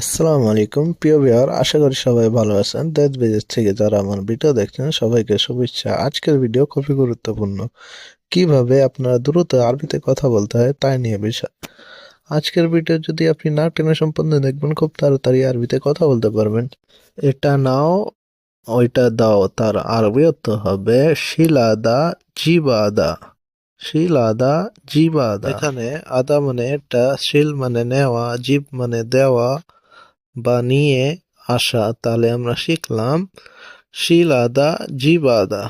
আসসালামু আলাইকুম। প্রিয় বিহার আশা করি সবাই ভালো আছেন। দেশ বিদেশ থেকে যারা আমার ভিডিও দেখছেন, সবাইকে শুভেচ্ছা। আজকের ভিডিও খুবই গুরুত্বপূর্ণ। কীভাবে আপনারা দ্রুত আরবিতে কথা বলতে হয় তাই নিয়ে বিষয়। আজকের ভিডিও যদি আপনি না টেনে সম্পন্ন দেখবেন, খুব তাড়াতাড়ি আরবিতে কথা বলতে পারবেন। এটা নাও, ওইটা দাও, তার আরবি অর্থ হবে শিলাদা জিবাদা। শিলাদা জিবাদা। এখানে আদা মানে একটা, শিল মানে নেওয়া, জিব মানে দেওয়া বা নিয়ে আসা, তাহলে আমরা শিখলাম শিলাদা জিবাদা।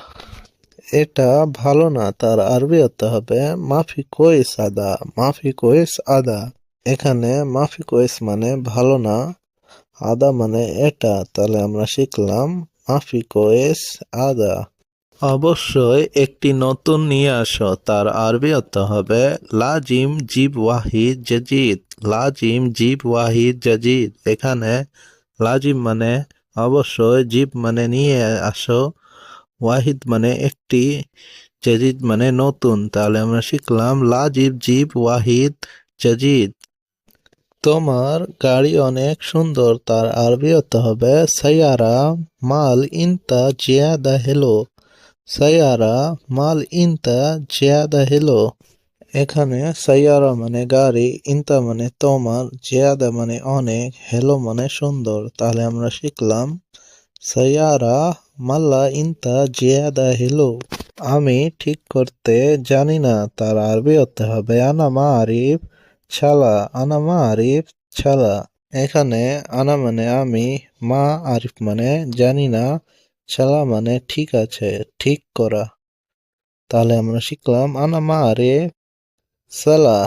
এটা ভালো না, তার আরবি অর্থ হবে মাফি কোয়েস আদা, মাফি কোয়েস আদা। এখানে মাফি কোয়েস মানে ভালো না, আদা মানে এটা, তাহলে আমরা শিখলাম মাফি কোয়েস আদা। অবশ্যই একটি নতুন নিয়ে আসো, তার আরবি অর্থ হবে লাজিম জিব ওয়াহিদ জাজিদ। লাজিম জিব ওয়াহিদ জাজিদ। এখানে লাজিম মানে অবশ্যই জিব মানে নিয়ে আসো, ওয়াহিদ মানে একটি, জাজিদ মানে নতুন। তাহলে আমরা শিখলাম লাজিব জিব, ওয়াহিদ, জাজিদ। তোমার গাড়ি অনেক সুন্দর, তার আরবি হতে হবে সাইয়ারা মাল ইনতা জিয়াদা হেলো। সাইয়ারা মাল ইনতা জিয়াদা হেলো। এখানে সাইয়ারা মানে গাড়ি, ইনতা মানে তোমার, জিয়াদা মানে অনেক, হেলো মানে সুন্দর। তাহলে আমরা শিখলাম, সাইয়ারা, মাল্লা, ইনতা, জিয়াদা, হেলো। আমি ঠিক করতে জানি না, তার আরবি হতে হবে আনা মা আরিফ ছালা। আনা মা আরিফ ছালা। এখানে আনা মানে আমি, মা আরিফ মানে জানি না, ছালা মানে ঠিক আছে, ঠিক করা। তাহলে আমরা শিখলাম, আনা মা আরিফ সালা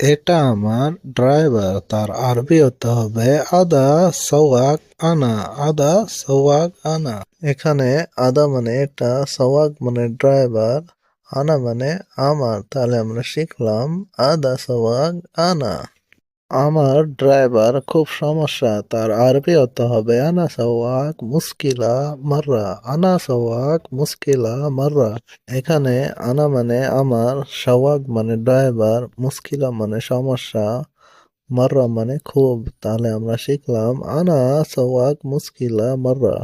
এটা আমার ড্রাইভার তার আরবি অর্থ হবে আদা সওয়াক আনা আদা সওয়াক আনা এখানে আদা মানে এটা সওয়াক মানে ড্রাইভার আনা মানে আমার তাহলে আমরা শিখলাম আদা সওয়াক আনা আমার ড্রাইভার খুব সমস্যা, তার আরবি অর্থ হবে, আনা সওয়াক মুশকিলা মাররা, আনা সওয়াক মুশকিলা মাররা। এখানে আনা মানে আমার, সওয়াক মানে ড্রাইভার, মুশকিলা মানে সমস্যা, মাররা মানে খুব। তাহলে আমরা শিখলাম, আনা সওয়াক মুশকিলা মাররা।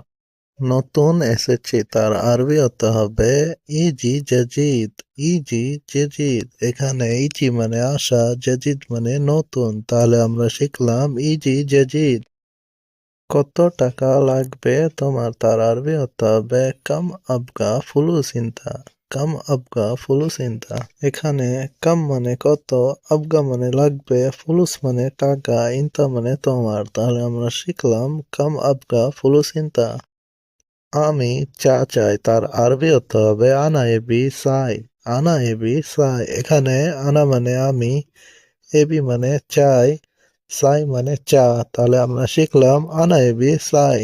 নতুন এসেছে তার আরবি অর্থ হবে ইজি জাজিদ ইজি জাজিদ। এখানে ইজি মানে আসা জাজিদ মানে নতুন। তাহলে আমরা শিখলাম ইজি জাজিদ। কত টাকা লাগবে তোমার? তার আরবি অর্থ হবে কাম আবগা ফুলুস ইনতা কাম আবগা ফুলুস ইনতা এখানে কাম মানে কত, আবগা মানে লাগবে, ফুলুস মানে টাকা, ইনতা মানে তোমার। তাহলে আমরা শিখলাম কাম আবগা ফুলুস ইনতা আমি চা চাই তার আরবি অর্থ হবে আনা এবি সাই, আনা এবি সাই। এখানে আনা মানে আমি, এবি মানে চাই, সাই মানে চা। তাহলে আমরা শিখলাম আনা এবি সাই।